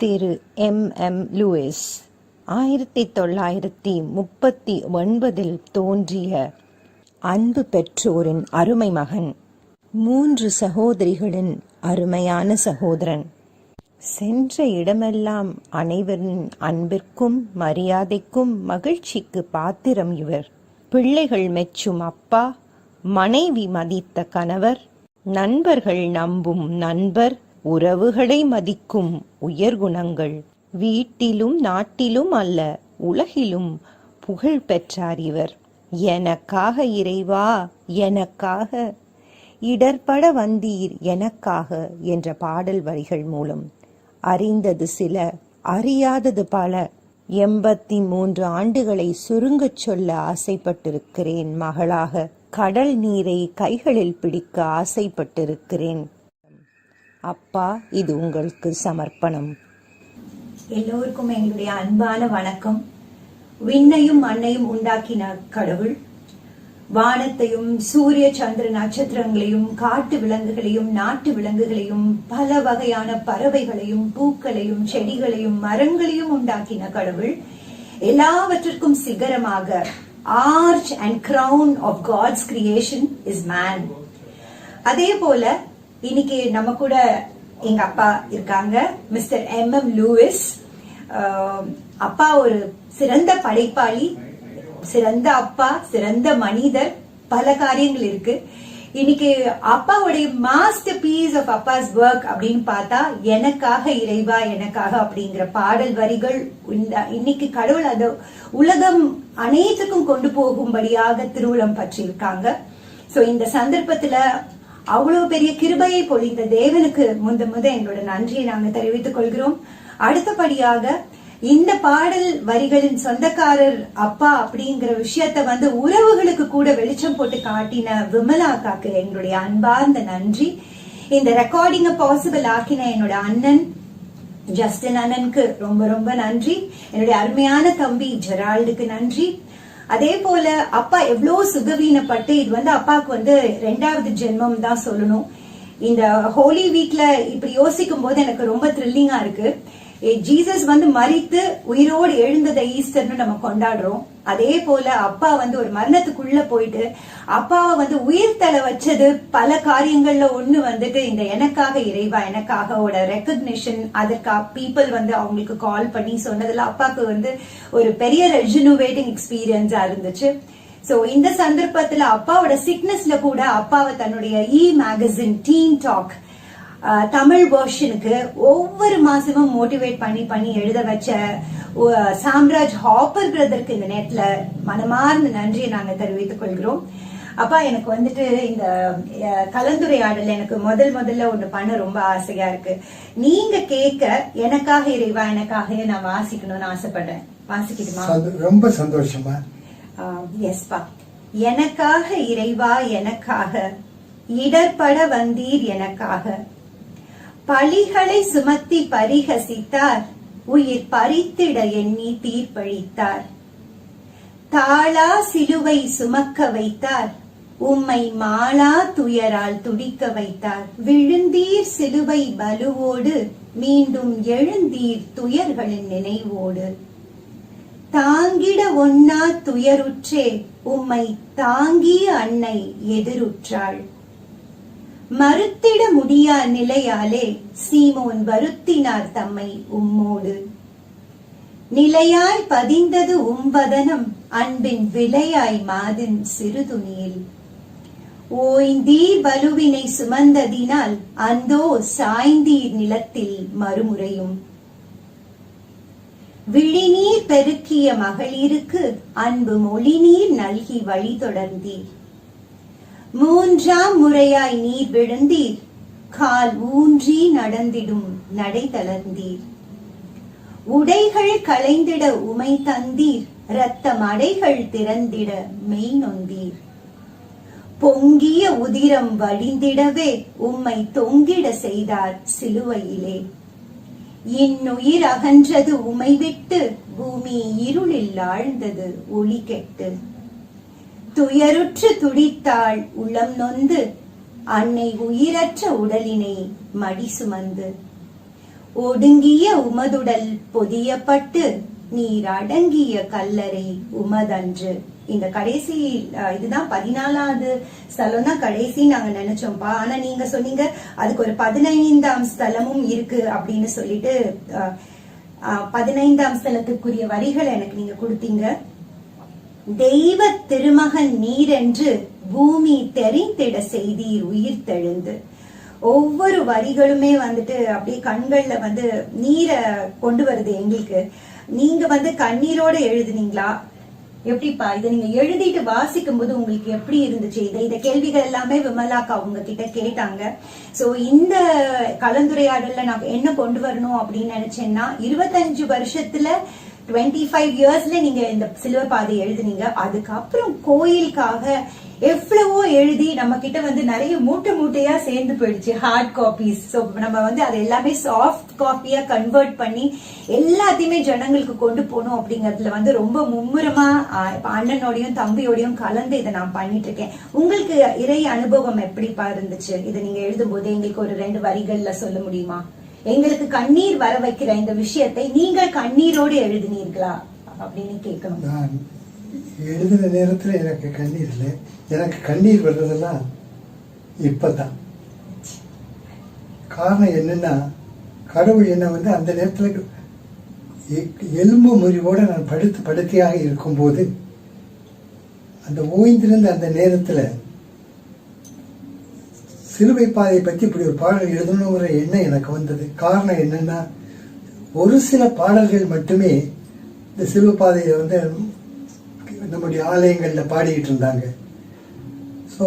திரு M. M. Lewis. ஆயிரத்தி தொள்ளாயிரத்தி முப்பத்தி ஒன்பதில் தோன்றிய அன்பு பெற்றோரின் அருமை மகன் மூன்று சகோதரிகளின் அருமையான சகோதரன். சென்ற இடமெல்லாம் அனைவரின் அன்பிற்கும் மரியாதைக்கும் மகிழ்ச்சிக்கு பாத்திரம் இவர். பிள்ளைகள் மெச்சும் அப்பா மனைவி மதித்த கணவர் நண்பர்கள் நம்பும் நண்பர் உறவுகளை மதிக்கும் உயர்குணங்கள் வீட்டிலும் நாட்டிலும் அல்ல உலகிலும் புகழ் பெற்றார் இவர். எனக்காக இறைவா எனக்காக. இடர்பட வந்தீர் எனக்காக என்ற பாடல் வரிகள் மூலம். அறிந்தது சில அறியாதது பல. எண்பத்தி மூன்று ஆண்டுகளை சுருங்கச் சொல்ல ஆசைப்பட்டிருக்கிறேன் மகளாக. கடல் நீரை கைகளில் பிடிக்க ஆசைப்பட்டிருக்கிறேன். அப்பா இது உங்களுக்கு சமர்ப்பணம். எல்லோருக்கும் எங்களுடைய அன்பான வணக்கம். விண்ணையும் மண்ணையும் உண்டாக்கின கடவுள் வானத்தையும் சூரிய சந்திர நட்சத்திரங்களையும் காட்டு விலங்குகளையும் நாட்டு விலங்குகளையும் பல வகையான பறவைகளையும் பூக்களையும் செடிகளையும் மரங்களையும் உண்டாக்கின கடவுள் எல்லாவற்றிற்கும் சிகரமாக arch and crown of God's creation is man அதே போல இன்னைக்கு நம்ம கூட எங்க அப்பா இருக்காங்க. Mister M M Louis. ஆஹ், அப்பா ஒரு சிறந்த படைப்பாளி சிறந்த அப்பா சிறந்த மனிதர் பல காரியங்கள் இருக்கு. இன்னைக்கு அப்பாவுடைய மாஸ்டர் பீஸ் ஆஃப் அப்பாஸ் ஒர்க் அப்படின்னு பார்த்தா எனக்காக இறைவா எனக்காக அப்படிங்கிற பாடல் வரிகள் இந்த இன்னைக்கு கடவுள் அது உலகம் அனைத்துக்கும் கொண்டு போகும்படியாக திருவுளம் பற்றியிருக்காங்க. சோ இந்த சந்தர்ப்பத்துல அவ்வளவு பெரிய கிருபையை பொழிந்த தேவனுக்கு முந்த முத எங்களோட நன்றியை நாங்க தெரிவித்துக் கொள்கிறோம். அடுத்தபடியாக இந்த பாடல் வரிகளின் சொந்தக்காரர் அப்பா அப்படிங்கிற விஷயத்த வந்து உறவுகளுக்கு கூட வெளிச்சம் போட்டு காட்டின விமலா காக்கு எங்களுடைய அன்பார்ந்த நன்றி. இந்த ரெக்கார்டிங்க பாசிபிள் ஆக்கின என்னோட அண்ணன் ஜஸ்டின் அண்ணனுக்கு ரொம்ப ரொம்ப நன்றி. என்னுடைய அருமையான தம்பி ஜெரால்டுக்கு நன்றி. அதே போல அப்பா எவ்வளவு சுகவீனப்பட்டு இது வந்து அப்பாவுக்கு வந்து ரெண்டாவது ஜென்மம் தான் சொல்லணும். இந்த ஹோலி வீக்ல இப்படி யோசிக்கும் போது எனக்கு ரொம்ப த்ரில்லிங்கா இருக்கு. ஜீசஸ் வந்து மறித்து உயிரோடு எழுந்ததை ஈஸ்டர்னு நம்ம கொண்டாடுறோம். அதே போல அப்பா வந்து ஒரு மரணத்துக்குள்ள போயிட்டு அப்பாவை வந்து உயிர் தலை வச்சது பல காரியங்கள்ல ஒண்ணு வந்துட்டு இந்த எனக்காக இறைவா எனக்காக ஓட ரெக்கக்னிஷன் அதற்கு பீப்புள் வந்து அவங்களுக்கு கால் பண்ணி சொன்னதுல அப்பாவுக்கு வந்து ஒரு பெரிய ரெஜினுவேட்டிங் எக்ஸ்பீரியன்ஸா இருந்துச்சு. சோ இந்த சந்தர்ப்பத்துல அப்பாவோட சிக்னஸ்ல கூட அப்பாவை தன்னுடைய e magazine team talk Tamil வெர்ஷனுக்கு ஒவ்வொரு மாசமும் மோட்டிவேட் பண்ணி பண்ணி எழுத வச்ச சாம்ராஜ் ஹாப்பர் பிரதருக்கு இந்த நேரத்துல மனமார்ந்த நன்றியை நாங்க தெரிவித்துக் கொள்கிறோம். அப்பா எனக்கு வந்துட்டு இந்த கலந்துரையாடல் எனக்கு முதல் முதல்ல ஒண்ணு பண்ண ரொம்ப ஆசையா இருக்கு. நீங்க கேட்க எனக்காக இறைவா எனக்காக நான் வாசிக்கணும்னு ஆசைப்படுறேன். வாசிக்கட்டுமா? சந்தோ- ரொம்ப சந்தோஷமா? எஸ்பா எனக்காக இறைவா எனக்காக இடர்பட வந்தீர் எனக்காக. பழிகளை சுமத்தி பரிகசித்தார். உயிர் பறித்திட எண்ணி தீர்ப்பளித்தார். தாளா சிலுவை சுமக்க வைத்தார். உம்மை மாளா துயரால் துடிக்க வைத்தார். விழுந்தீர் சிலுவை பலுவோடு மீண்டும் எழுந்தீர் துயர்களின் நினைவோடு. தாங்கிட ஒன்னா துயருற்றே உம்மை தாங்கிய அன்னை எதிருற்றாள். மறுத்திட முடியா நிலையாலே சீமோன் வருத்தினார் தம்மை உம்மோடு. நிலையாய் பதிந்தது உம்பதனம் அன்பின் விலையாய் மாதின் சிறுதுணியில். ஓய்ந்தீர் வலுவினை சுமந்ததினால் அந்தோ சாய்ந்தீர் நிலத்தில் மறுமுறையும். விழிநீர் பெருக்கிய மகளிருக்கு அன்பு மொழிநீர் நல்கி வழி தொடர்ந்தீர் மூன்றாம் முறையாய் நீர் விழுந்தீர். கால் ஊன்றி நடந்திடும் நடை தளர்ந்தீர். உடைகள் களைந்திட உமை தந்தீர். இரத்த மடைகள் திறந்திட மெய் நொந்தீர். பொங்கிய உதிரம் வடிந்திடவே உம்மை தொங்கிட செய்தார் சிலுவையிலே. இன்னுயிர் அகன்றது உமை விட்டு பூமி இருளில் ஆழ்ந்தது ஒளி கெட்டு. துயருற்று துடித்தாள் உள்ளம் நொந்து. அன்னை உயிரற்ற உடலினை மடி சுமந்து. ஒடுங்கிய உமதுடல் பொதியப்பட்டு நீர் அடங்கிய கல்லறை உமதன்று. இந்த கடைசி இதுதான் பதினாலாவது ஸ்தலம் தான் கடைசி நாங்க நினைச்சோம்ப்பா ஆனா நீங்க சொன்னீங்க அதுக்கு ஒரு பதினைந்தாம் ஸ்தலமும் இருக்கு அப்படின்னு சொல்லிட்டு பதினைந்தாம் ஸ்தலத்துக்குரிய வரிகள் எனக்கு நீங்க கொடுத்தீங்க. தெய்வ திருமகன் நீரென்று பூமி தெரிந்திட செய்தீர் உயிர் தெழுந்து. ஒவ்வொரு வரிகளுமே வந்துட்டு அப்படியே கண்கள்ல வந்து நீரை கொண்டு வருது எங்களுக்கு. நீங்க வந்து கண்ணீரோட எழுதுனீங்களா? எப்படிப்பா? இதை நீங்க எழுதிட்டு வாசிக்கும் போது உங்களுக்கு எப்படி இருந்துச்சு? இதை இந்த கேள்விகள் எல்லாமே விமலாக்கா அவங்க கிட்ட கேட்டாங்க. சோ இந்த கலந்துரையாடல்ல நான் என்ன கொண்டு வரணும் அப்படின்னு நினைச்சேன்னா இருபத்தஞ்சு வருஷத்துல டுவெண்ட்டி ஃபைவ் இயர்ஸ்ல நீங்க இந்த சில்வர் பாதை எழுதுனீங்க. அதுக்கப்புறம் கோயிலுக்காக எவ்வளவோ எழுதி நம்ம கிட்ட வந்து நிறைய மூட்டை மூட்டையா சேர்ந்து போயிடுச்சு. ஹார்ட் காப்பீஸ் ஸோ நம்ம வந்து அதை எல்லாமே சாஃப்ட் காப்பியா கன்வெர்ட் பண்ணி எல்லாத்தையுமே ஜனங்களுக்கு கொண்டு போகணும் அப்படிங்கறதுல வந்து ரொம்ப மும்முரமா அண்ணனோடையும் தம்பியோடையும் கலந்து இதை நான் பண்ணிட்டு இருக்கேன். உங்களுக்கு இறை அனுபவம் எப்படிப்பா இருந்துச்சு? இதை நீங்க எழுதும் போது எங்களுக்கு ஒரு ரெண்டு வரிகள்ல சொல்ல முடியுமா? எங்களுக்கு கண்ணீர் வர வைக்கிற இந்த விஷயத்தை நீங்கள் கண்ணீரோடு எழுதினீர்களா? அப்படின்னு கேட்கணும். நான் எழுதின நேரத்தில் எனக்கு கண்ணீர் இல்லை. எனக்கு கண்ணீர் வர்றதெல்லாம் இப்பதான். காரணம் என்னன்னா கடவுள் என்ன வந்து அந்த நேரத்தில் எலும்பு முறிவோட நான் படுத்து படுக்கையாக இருக்கும்போது அந்த ஓய்ந்திருந்த அந்த நேரத்தில் சிலுவை பாதையை பற்றி இப்படி ஒரு பாடல் எழுதணுங்கிற எண்ணம் எனக்கு வந்தது. காரணம் என்னன்னா ஒரு சில பாடல்கள் மட்டுமே இந்த சிலுவை பாதையை வந்து நம்முடைய ஆலயங்களில் பாடிக்கிட்டு இருந்தாங்க. ஸோ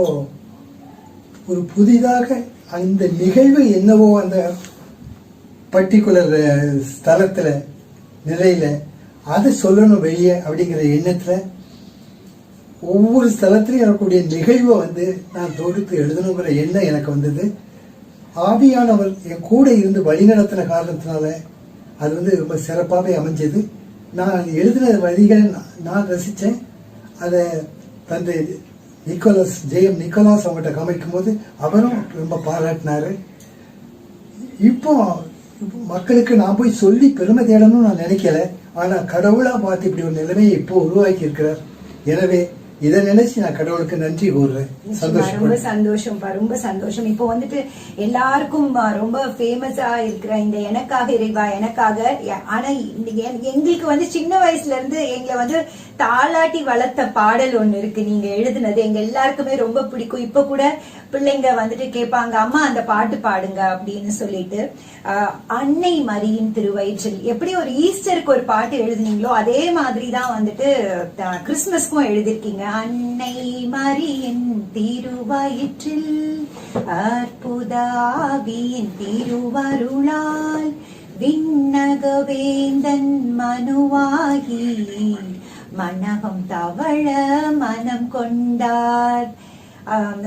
ஒரு புதிதாக அந்த நிகழ்வு என்னவோ அந்த பர்டிகுலர் ஸ்தலத்தில் நிலையில் அதை சொல்லணும் வெளியே அப்படிங்கிற எண்ணத்தில் ஒவ்வொரு ஸ்தலத்திலையும் இருக்கக்கூடிய நிகழ்வை வந்து நான் தொகுத்து எழுதணுங்கிற எண்ணம் எனக்கு வந்தது. ஆவியானவர் என் கூட இருந்து வழிநடத்தின காரணத்தினால அது வந்து ரொம்ப சிறப்பாகவே அமைஞ்சது. நான் எழுதின வரிகளை நான் நான் ரசித்தேன். அதை தந்தை நிக்கோலஸ் ஜெயம் நிக்கோலாஸ் அவங்ககிட்ட காமிக்கும் போது அவரும் ரொம்ப பாராட்டினாரு. இப்போ மக்களுக்கு நான் போய் சொல்லி பெருமை தேடணும்னு நான் நினைக்கல. ஆனால் கடவுளாக பார்த்து இப்படி ஒரு நிலைமையை இப்போ உருவாக்கி இருக்கிறார் எனவே இதை நினைச்சு நான் கடவுளுக்கு நன்றி கூறுறேன். ரொம்ப சந்தோஷம்ப்பா ரொம்ப சந்தோஷம். இப்போ வந்துட்டு எல்லாருக்கும் ரொம்ப ஃபேமஸா இருக்கிற இந்த எனக்காக இறைவா எனக்காக ஆனா எங்களுக்கு வந்து சின்ன வயசுல இருந்து எங்களை வந்து தாளாட்டி வளர்த்த பாடல் ஒண்ணு இருக்கு. நீங்க எழுதுனது எங்க எல்லாருக்குமே ரொம்ப பிடிக்கும். இப்ப கூட பிள்ளைங்க வந்துட்டு கேட்பாங்க அம்மா அந்த பாட்டு பாடுங்க அப்படின்னு சொல்லிட்டு. அன்னை மரியின் திருவயிற்றில். எப்படி ஒரு ஈஸ்டருக்கு ஒரு பாட்டு எழுதுனீங்களோ அதே மாதிரி தான் வந்துட்டு கிறிஸ்துமஸ்க்கும் எழுதிருக்கீங்க. அன்னை மரியின் திருவயிற்றில் அற்புதாவியின் திருவருளால் விண்ணகவேந்தன் மனுவாகி மனகம் தவழ மனம் கொண்டார்.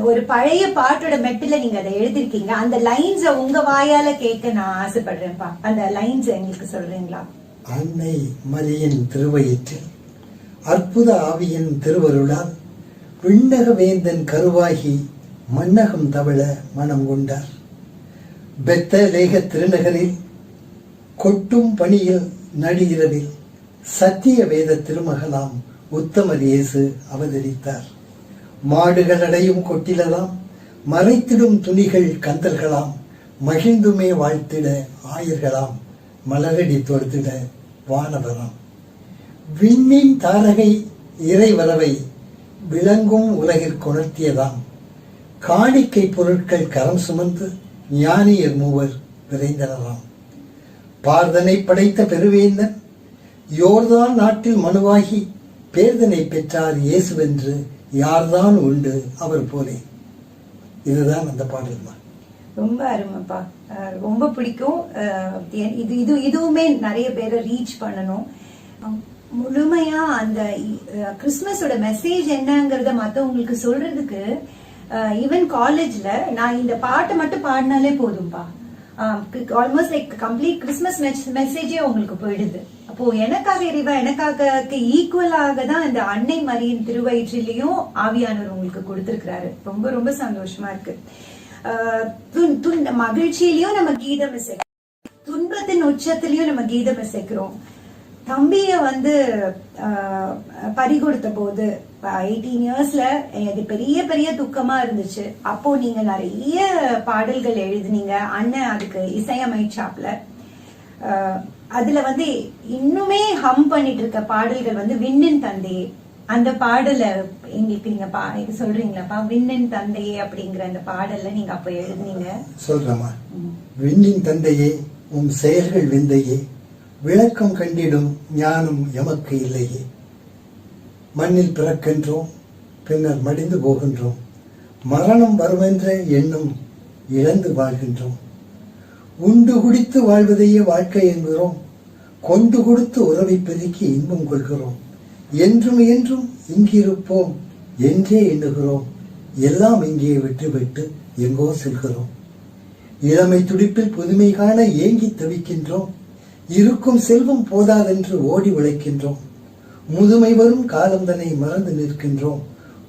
ஒரு பழைய பாட்டோட மெட்டில நீங்க அதை எழுதிருக்கீங்க. அந்த லைன்ஸ உங்க வாயால கேட்க நான் ஆசைப்படுறேன்ப்பா. அந்த லைன்ஸ் எங்களுக்கு சொல்றீங்களா? அன்னை மலியின் திருவயிற்றில் அற்புத ஆவியின் திருவருளால் விண்ணக வேந்தன் கருவாகி மன்னகம் தவழ மனம் கொண்டார். பெத்த லேக திருநகரில் கொட்டும் பணியில் நடிகிறவில் சத்திய வேத திருமகனாம் உத்தமர் இயேசு அவதரித்தார். மாடுகள் அடையும் கொட்டிலலாம் மறைத்திடும் துணிகள் கந்தல்களாம் மகிழ்ந்துமே வாழ்த்திட ஆயர்களாம் மலரடி தொடுத்திட வானவராம். விண்ணின் தாரகை இறைவரவை விளங்கும் உலகிற்குணர்த்தியதாம் காணிக்கை பொருட்கள் கரம் சுமந்து ஞானியர் மூவர் விரைந்தனராம் பார்தனை படைத்த பெருவேந்தன் யோர்தான் நாட்டில் மனுவாகி பேர்தனை பெற்றார் இயேசுவென்று யார்தான் உண்டு அவர் போலே. இதுதான் அந்த பாடல் தான் ரொம்ப அருமைப்பா. ரொம்ப பிடிக்கும். இது இது இதுவுமே நிறைய பேரை ரீச் பண்ணணும். முழுமையா அந்த கிறிஸ்மஸோட மெசேஜ் என்னங்கிறத மத்தவங்களுக்கு சொல்றதுக்கு ஈவன் காலேஜ்ல நான் இந்த பாட்டை மட்டும் பாடினாலே போதும்பா. ஆல்மோஸ்ட் லைக் கம்ப்ளீட் கிறிஸ்மஸ் மெசேஜே உங்களுக்கு போயிடுது. அப்போ எனக்காக இறைவா எனக்காக ஈக்குவலாக தான் இந்த அன்னை மரியின் திருவயிற்றிலையும் ஆவியானவர் உங்களுக்கு கொடுத்திருக்கிறாரு. ரொம்ப ரொம்ப சந்தோஷமா இருக்கு. துன்- மகிழ்ச்சியிலயும் நம்ம கீதம் இசை துன்பத்தின் உச்சத்திலயும் நம்ம கீதம் இசைக்கிறோம் தம்பிய வந்து பறிகொடுத்த பறி கொடுத்த போது எயிட்டீன் இயர்ஸ்ல எனக்கு பெரிய பெரிய துக்கமா இருந்துச்சு. அப்போ நீங்க நிறைய பாடல்கள் எழுதினீங்க. அண்ணன் அதுக்கு இசையமைச்சாப்ல. அதுல வந்து இன்னுமே ஹம் பண்ணிட்டு இருக்க பாடல்கள் வந்து விண்ணின் தந்தையே. அந்த பாடல எங்களுக்கு நீங்க பா சொல்றீங்களாப்பா? விண்ணின் தந்தையே அப்படிங்கிற அந்த பாடல்ல நீங்க அப்ப எழுதுனீங்க. சொல்றமா விண்ணின் தந்தையே உம் செயல்கள் விந்தையே. விளக்கம் கண்டிடும் ஞானம் எமக்கு இல்லையே. மண்ணில் பிறக்கின்றோம் பின்னர் மடிந்து போகின்றோம். மரணம் வருமென்ற எண்ணம் இழந்து வாழ்கின்றோம். உண்டு குடித்து வாழ்வதையே வாழ்க்கை என்கிறோம். கொண்டு கொடுத்து உறவை பெருக்கி இன்பம் கொள்கிறோம். என்றும் என்றும் இங்கிருப்போம் என்றே எண்ணுகிறோம். எல்லாம் இங்கே விட்டுவிட்டு எங்கோ செல்கிறோம். இளமை துடிப்பில் புதுமை காண ஏங்கி தவிக்கின்றோம். இருக்கும் செல்வம் போதாதென்று ஓடி உழைக்கின்றோம். முதுமை வரும் காலந்தனை மறந்து நிற்கின்றோம்.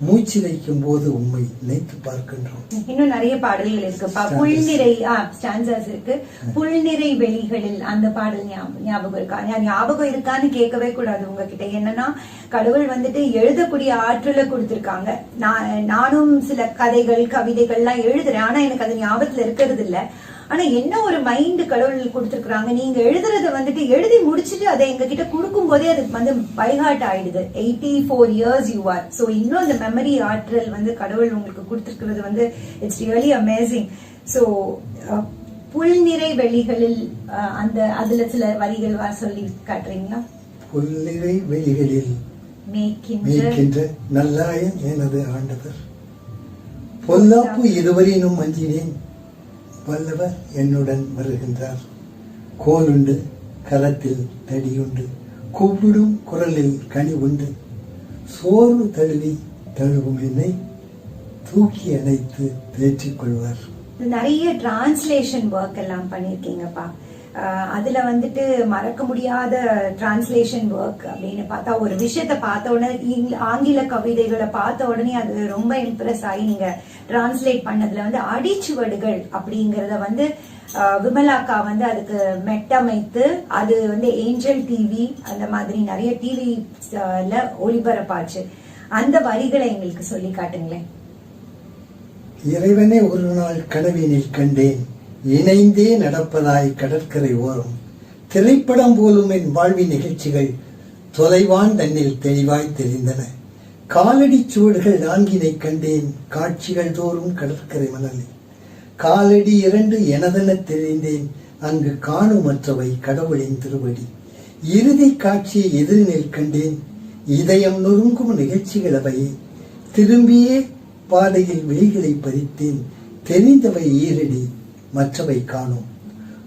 மூச்சிரைக்கும் போது உம்மை நினைத்து பார்க்கின்றோம். இன்னும் நிறைய பாடல்கள் இருக்குப்பா புல்நிறை ஆ ஸ்டான்சர்ஸ் இருக்கு. புல்நிறை வெளிகளில் அந்த பாடல் ஞாப- ஞாபகம் இருக்கா? ஞாபகம் இருக்கான்னு கேட்கவே கூடாது உங்ககிட்ட. என்னன்னா கடவுள் வந்துட்டு எழுதக்கூடிய ஆற்றலை கொடுத்திருக்காங்க. நான் நானும் சில கதைகள் கவிதைகள்லாம் எழுதுறேன். ஆனா எனக்கு அது ஞாபகத்துல இருக்கிறது இல்ல. ஆனா என்ன ஒரு மைண்ட் கடவுள் கொடுத்திருக்காங்க நீங்க எழுதுறத வந்துட்டு எழுதி முடிச்சிட்டு அதை எங்க கிட்ட கொடுக்கும் போதே அது வந்து பைஹார்ட் ஆயிடுது. Eighty four years you are so இன்னும் அந்த மெமரி ஆற்றல் வந்து கடவுள் உங்களுக்கு கொடுத்திருக்கிறது வந்து இட்ஸ் ரியலி அமேசிங் சோ புல்நிறை வெளிகளில் அஹ், அந்த அதுல சில வரிகள் வா சொல்லி காட்டுறீங்களா? புல்லிறை வெளிகளில் மேய்க்கின்ற நல்லாயன் எனது ஆண்டவர். பொல்லாப்பு. இதுவரையினும் அஞ்சினேன். வல்லவர் என்னுடன் வருகின்றார். கோலுண்டு கரத்தில் தடியுண்டு கூப்பிடும் குரலில் கனி உண்டு. சோர்வு தழுவி தழுவும் என்னை தூக்கி அணைத்து தேற்றிக் கொள்வார். நிறைய டிரான்ஸ்லேஷன் ஒர்க் எல்லாம் பண்ணியிருக்கீங்கப்பா. அதுல வந்துட்டு மறக்க முடியாத டிரான்ஸ்லேஷன் ஒர்க் அப்படின்னு பார்த்தா ஒரு விஷயத்த பார்த்த உடனே ஆங்கில கவிதைகளை பார்த்த உடனே அது ரொம்ப இம்ப்ரெஸ் ஆகி நீங்க டிரான்ஸ்லேட் பண்ணதுல வந்து அடிச்சுவடுகள் அப்படிங்கறத வந்து விமலாக்கா வந்து அதுக்கு மெட்டமைத்து அது வந்து ஏஞ்சல் டிவி அந்த மாதிரி நிறைய டிவில ஒளிபரப்பாச்சு. அந்த வரிகளை எங்களுக்கு சொல்லி காட்டுங்களேன். இறைவனே ஒரு நாள் கனவினில் கண்டேன். இணைந்தே நடப்பதாய் கடற்கரை ஓரம். திரைப்படம் போலும் என் வாழ்வின் நிகழ்ச்சிகள் தொலைவான் தன்னில் தெளிவாய் தெரிந்தன. காலடி சுவடுகள் நான்கினை கண்டேன் காட்சிகள் தோறும் கடற்கரை மணலில். காலடி இரண்டு எனதென தெரிந்தேன் அங்கு காணுமற்றவை கடவுளின் திருவடி. இறுதி காட்சியை எதிரில் கண்டேன் இதயம் நொறுங்கும் நிகழ்ச்சிகள் அவையே திரும்பியே பாதையில் விழிகளை பறித்தேன் தெரிந்தவை ஈரடி மற்றவை காணோம்.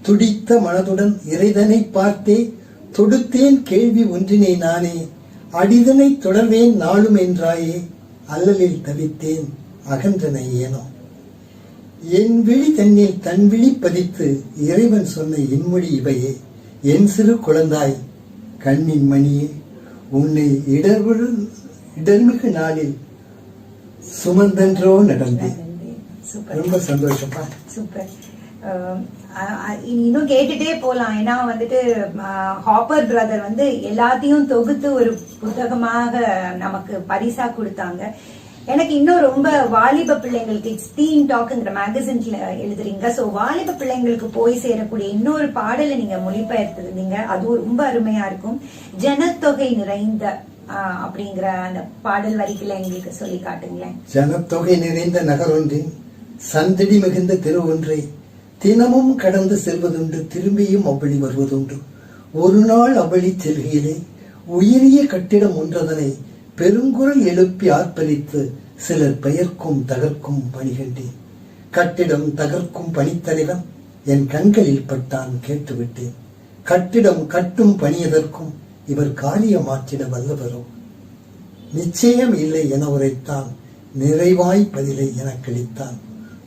துடித்த மனதுடன் இறைதனை பார்த்தே தொடுத்தேன் கேள்வி ஒன்றினை நானே அடிதனை தொடர்வேன் நாளும் என்றாயே அல்லலில் தவித்தேன் அகன்றனை ஏனோ. என் விழி தன்னில் தன் விழி பதித்து இறைவன் சொன்ன இன்மொழி இவையே. என் சிறு குழந்தாய் கண்ணின் மணியே உன்னை இடர்விழு இடர்மிகு நாளில் சுமந்தன்றோ நடந்தேன். ரொம்ப சந்தோஷப்பா சூப்பர். இன்னும் கேட்டுட்டே போலாம். ஏன்னா வந்துட்டு ஹாப்பர் பிரதர் வந்து எல்லாத்தையும் தொகுத்து ஒரு புத்தகமாக நமக்கு பரிசா கொடுத்தாங்க. எனக்கு இன்னும் ரொம்ப வாலிப பிள்ளைங்களுக்கு இட்ஸ் டாக்ங்கிற மேகசின்ல எழுதுறீங்க. சோ வாலிப பிள்ளைங்களுக்கு போய் சேரக்கூடிய இன்னொரு பாடலை நீங்க மொழிபெயர்த்திருந்தீங்க. அதுவும் ரொம்ப அருமையா இருக்கும். ஜனத்தொகை நிறைந்த அப்படிங்கிற அந்த பாடல் வரிகளை எங்களுக்கு சொல்லி காட்டுங்களேன். ஜனத்தொகை நிறைந்த நகரொன்றின் சந்தடி மிகுந்த தெரு ஒன்றை தினமும் கடந்து செல்வதுண்டு திரும்பியும் அவ்வழி வருவதுண்டு. ஒரு நாள் அவ்வழி செல்கையிலே உயரிய கட்டிடம் ஒன்றதனை பெருங்குரல் எழுப்பி ஆர்ப்பரித்து சிலர் பெயர்க்கும் தகர்க்கும் பணிகண்டேன் கட்டிடம் தகர்க்கும் பணித்தலைவன் என் கண்களில் பட்டான் கேட்டுவிட்டேன். கட்டிடம் கட்டும் பணியதற்கும் இவர் காரியமாற்றிட வல்லவரோ. நிச்சயம் இல்லை என உரைத்தான் நிறைவாய் பதிலை எனக்களித்தான்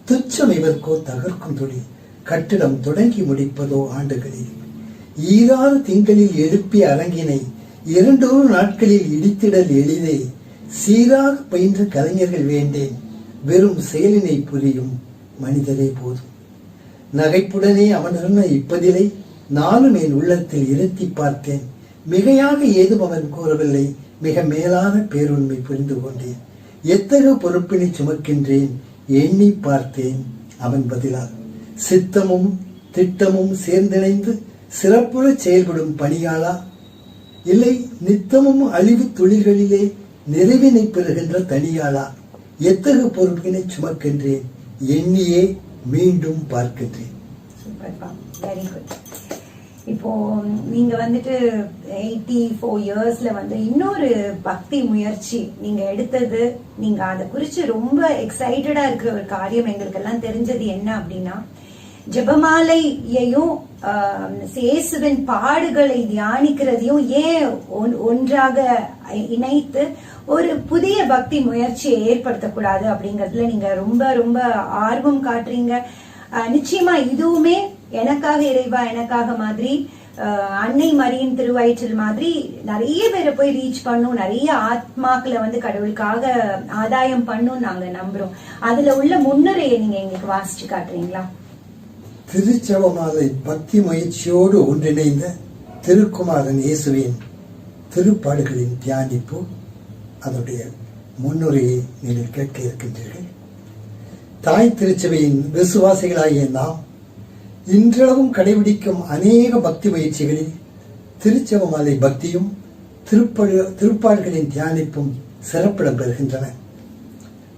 துச்சம் இவர்க்கோ தகர்க்கும் தொழில். கட்டிடம் தொடங்கி முடிப்பதோ ஆண்டுகளில். ஈராறு திங்களில் எழுப்பிய அரங்கினை இரண்டொரு நாட்களில் இடித்திடல் எளிதே சீராக பயின்ற கலைஞர்கள் வேண்டேன் வெறும் செயலினை புரியும் மனிதரே போதும். நகைப்புடனே அவனர்ன இப்பதிலை நானும் என் உள்ளத்தில் இருத்தி பார்த்தேன். மிகையாக ஏதும் அவன் கூறவில்லை மிக மேலான பேருண்மை புரிந்து கொண்டேன். எத்தகு பொறுப்பினை சுமக்கின்றேன் எண்ணி பார்த்தேன் அவன் பதிலாக சித்தமும் திட்டமும் சேர்ந்திணைந்து சிறப்புற செயல்படும் பணியாளா? இல்லை நித்தமும் அழிவு துளிகளிலே நிறைவினை பெறுகின்ற தனியாளா? எத்தகு பொறுப்பினை சுமக்கின்றேன்? எண்ணியே மீண்டும் பார்க்கின்றேன். வெரி குட் இப்போ நீங்க வந்துட்டு எயிட்டி ஃபோர் இயர்ஸ்ல வந்து இன்னொரு பக்தி முயற்சி நீங்க எடுத்தது. நீங்க அதை குறிச்சு ரொம்ப எக்ஸைட்டடா இருக்கிற ஒரு காரியம் எங்களுக்கெல்லாம் தெரிஞ்சது என்ன அப்படின்னா ஜெபமாலையையும் சேசுவின் பாடுகளை தியானிக்கிறதையும் ஏன் ஒன்- ஒன்றாக இணைத்து ஒரு புதிய பக்தி முயற்சியை ஏற்படுத்தக்கூடாது அப்படிங்கறதுல நீங்க ரொம்ப ரொம்ப ஆர்வம் காட்டுறீங்க. நிச்சயமா இதுவுமே எனக்காக இறைவா எனக்காக மாதிரி அன்னை மரியின் திருவயிற்றில் மாதிரி நிறைய பேரை போய் ரீச் பண்ணும் நிறைய ஆத்மாக்களை வந்து கடவுளுக்காக ஆதாயம் பண்ணும் நாங்க நம்புறோம். அதுல உள்ள முன்னுரையை நீங்க எங்களுக்கு வாசிச்சு காட்டுறீங்களா? திருச்செவமாலை பக்தி முயற்சியோடு ஒன்றிணைந்த திருக்குமாரன் இயேசுவின் திருப்பாடுகளின் தியானிப்பு அதனுடைய முன்னுரையை நீங்கள் கேட்க இருக்கின்றீர்கள். தாய் திருச்சபையின் விசுவாசிகளாகிய நாம் இன்றளவும் கடைபிடிக்கும் அநேக பக்தி முயற்சிகளில் திருச்செவமாலை பக்தியும் திருப்படு திருப்பாடுகளின் தியானிப்பும் சிறப்பிடம் பெறுகின்றன.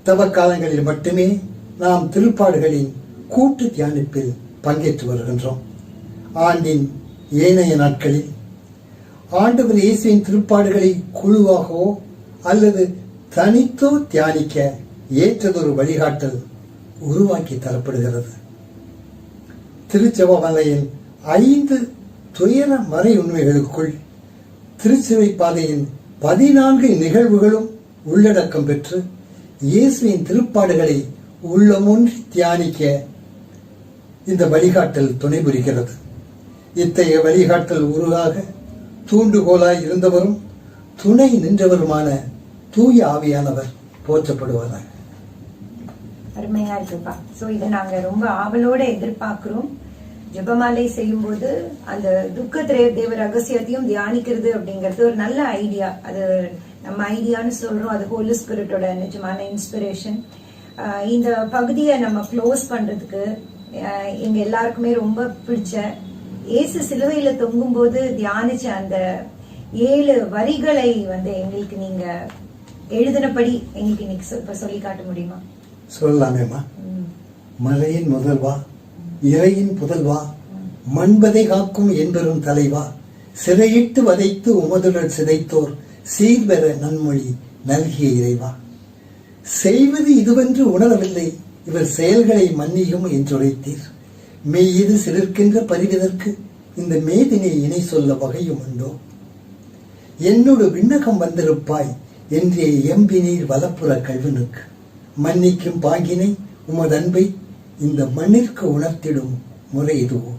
தவக்காலங்களில் மட்டுமே நாம் திருப்பாடுகளின் கூட்டு தியானிப்பில் பங்கேற்று வருகின்றோம். ஆண்டின் ஏனைய நாட்களில் ஆண்டவர் இயேசுவின் திருப்பாடுகளை குழுவாகவோ அல்லது தனித்தோ தியானிக்க ஏற்றதொரு வழிகாட்டல் உருவாக்கி தரப்படுகிறது. திருச்செவமலையின் ஐந்து துயர மறை உண்மைகளுக்குள் திருச்சிவை பாதையின் பதினான்கு நிகழ்வுகளும் உள்ளடக்கம் பெற்று இயேசுவின் திருப்பாடுகளை உள்ளமொன்றி தியானிக்க இந்த வழிகாட்டல் துணை புரிகிறது இத்தகைய வழிகாட்டல் உருவாக தூண்டுகோலாய் இருந்தவரும் துணை நின்றவருமான தூய ஆவியானவர் போற்றப்படுவாராக. அருமையா இருக்குப்பா சோ இதை நாங்க ரொம்ப ஆவலோட எதிர்பார்க்கிறோம். ஜெபமாலை செய்யும்போது அந்த துக்க தேவ ரகசியத்தையும் தியானிக்கிறது அப்படிங்கிறது ஒரு நல்ல ஐடியா. அது நம்ம ஐடியான்னு சொல்றோம். அது ஹோலி ஸ்பிரிட்டோட நிஜமான இன்ஸ்பிரேஷன் இந்த பகுதியை நம்ம க்ளோஸ் பண்றதுக்கு எங்க எல்லாருக்குமே ரொம்ப பிடிச்ச. இயேசு சிலுவையில தொங்கும்போது தியானிச்ச அந்த ஏழு வரிகளை வந்து எங்களுக்கு நீங்க எழுதினபடி எங்களுக்கு இன்னைக்கு இப்ப சொல்லி காட்ட முடியுமா? சொல்லலாமேம்மா. ம். மலையின் முதல்வா இறையின் புதல்வா மண்பதை காக்கும் என்பெரும் தலைவா சிறையிட்டு வதைத்து உமதுடல் சிதைத்தோர் சீர்பெற நன்மொழி நல்கிய இறைவா. செய்வது இதுவென்று உணரவில்லை இவர் செயல்களை மன்னியும் என்றுரைத்தீர். மெய்யது சிலிர்க்கின்ற பரிவதற்கு இந்த மேதினை இணை சொல்ல வகையும் உண்டோ? என்னோடு விண்ணகம் வந்திருப்பாய் என்றே எம்பினீர் வலப்புற கல்வனுக்கு மன்னிக்கும் பாங்கினை உமது அன்பை இந்த மண்ணிற்கு உணர்த்திடும் முறை இதுவோ?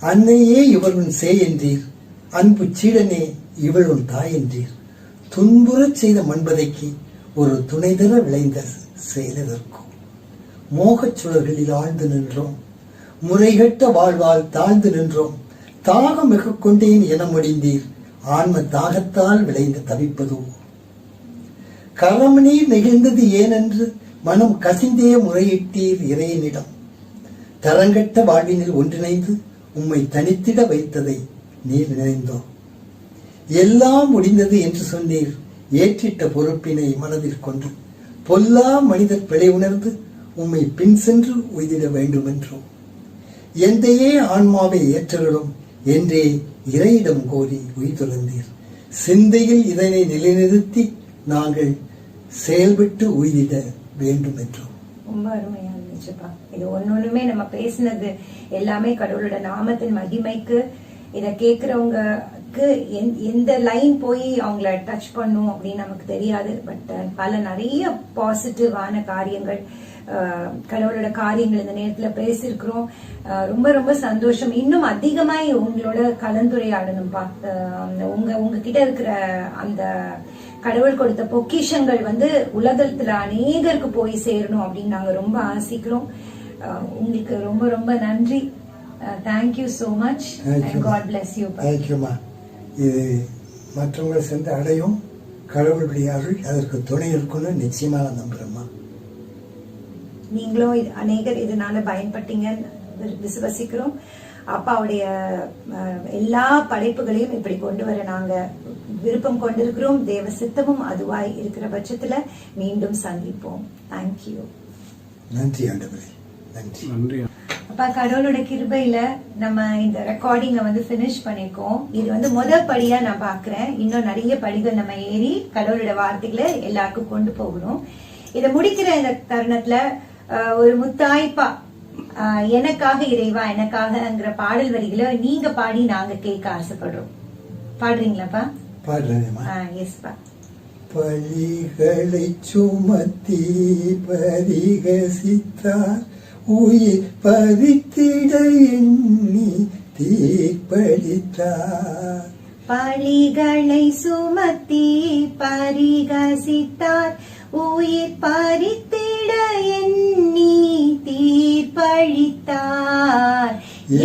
அன்னையே இவருன் சே என்றீர். அன்பு சீடனே இவளுன் தாய் என்றீர். துன்புறச் செய்த மண்பதைக்கு ஒரு துணை தர விளைந்த செயலதற்கும் மோகச் சுழல்களில் ஆழ்ந்து நின்றோம். முறைகட்ட வாழ்வால் தாழ்ந்து நின்றோம். தாகம் மிக கொண்டேன் என முடிந்தீர். ஆன்ம தாகத்தால் விளைந்து தவிப்பதோ? கரம் நீர் நெகிழ்ந்தது ஏனென்று மனம் கசிந்தே முறையிட்டீர் இறையனிடம். தரங்கட்ட வாழ்வினில் ஒன்றிணைந்து உம்மை தனித்திட வைத்ததை நீர் நினைந்தோம் எல்லாம் முடிந்தது என்று சொன்னீர். ஏற்றிட்ட பொறுப்பினை மனதில் கொண்டு பொல்லா மனிதர் பிழை உணர்ந்து உம்மை பின் சென்று உய்திட வேண்டும் எந்தையே ஆன்மாவை ஏற்றலும் என்றே இறையிடம் கோரி உயிர்த்துறந்தீர் சிந்தையில் இதனை நிலைநிறுத்தி நாங்கள் செயல்பட்டு உய்திட வேண்டும் ரொம்ப அருமையா இருந்துச்சுப்பா. இது ஒன்னொண்ணுமே நம்ம பேசினது எல்லாமே கடவுளோட நாமத்தின் மகிமைக்கு இதை கேட்குறவங்களுக்கு எந்- எந்த லைன் போய் அவங்கள டச் பண்ணும் அப்படின்னு நமக்கு தெரியாது. பட் பல நிறைய பாசிட்டிவான காரியங்கள் கடவுளோட காரியங்கள் இந்த நேரத்துல பேசியிருக்கிறோம். ரொம்ப ரொம்ப சந்தோஷம். இன்னும் அதிகமாய் உங்களோட கலந்துரையாடணும்பா. உங்க உங்ககிட்ட இருக்கிற அந்த கடவுள் கொடுத்த பொக்கிஷங்கள் வந்து உலகத்துல அநேகருக்கு போய் சேரணும் அப்படின்னு நாங்க ரொம்ப ஆசிக்கிறோம். உங்களுக்கு ரொம்ப ரொம்ப நன்றி. Thank you so much. God bless you தேங்க்யூம்மா இது மற்றவங்களை சென்று அடையும். கடவுளுடைய அருள் அதற்கு துணை இருக்குன்னு நிச்சயமா நான் நம்புறேம்மா நீங்களும் அநேகர் இதனால பயன்பட்டீங்கன்னு விசுவசிக்கிறோம். அப்பாவுடைய எல்லா படைப்புகளையும் இப்படி கொண்டு வர நாங்க விருப்பம் கொண்டிருக்கிறோம். தேவ சித்தமும் அதுவாய் இருக்கிற பட்சத்துல மீண்டும் சந்திப்போம். தேங்க்யூ நன்றி ஆண்டவரே. நன்றி. நன்றி. அப்பா கடவுளோட கிருபையில நம்ம இந்த ரெக்கார்டிங்க வந்து பினிஷ் பண்ணிருக்கோம். இது வந்து முதல் படியா நான் பாக்குறேன். இன்னும் நிறைய படிகள் நம்ம ஏறி கடவுளோட வார்த்தைகளை எல்லாருக்கும் கொண்டு போகணும். இதை முடிக்கிற இந்த தருணத்துல ஒரு முத்தாய்ப்பா. எனக்காக இறைவா எனக்காகங்கிற பாடல் வரிகளை நீங்க பாடி நாங்க கேட்க ஆசைப்படுறோம். பாடுறீங்களாப்பா? பாடுறேன்மா எஸ்பா பழிகளை சுமத்தி பரிகசித்தார் உயிர் பறித்திட எண்ணி தீர்ப்பளித்தார். பழிகளை சுமத்தி பரிகசித்தார் உயிர் பறித்திட எண்ணி தீர்ப்பழித்தார்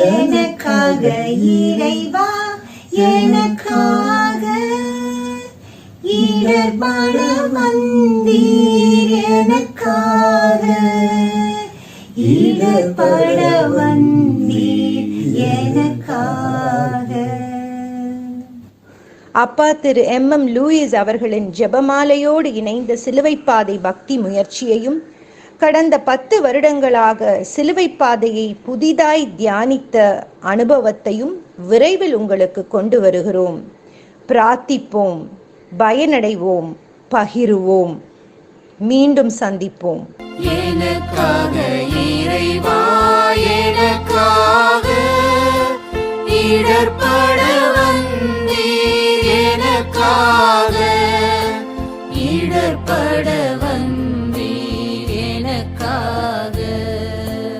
எனக்காக இறைவா எனக்காக இடர்பட வந்தீர் எனக்காக இடர்பட வந்தீர் எனக்காக. அப்பா திரு எம் எம் லூயிஸ் அவர்களின் ஜெபமாலையோடு இணைந்த சிலுவைப்பாதை பக்தி முயற்சியையும் கடந்த பத்து வருடங்களாக சிலுவைப்பாதையை புதிதாய் தியானித்த அனுபவத்தையும் விரைவில் உங்களுக்கு கொண்டு வருகிறோம். பிரார்த்திப்போம் பயனடைவோம் பகிருவோம். மீண்டும் சந்திப்போம். எனக்காக இறைவா எனக்காக இடர்பட வந்தீர் எனக்காக இடர்பட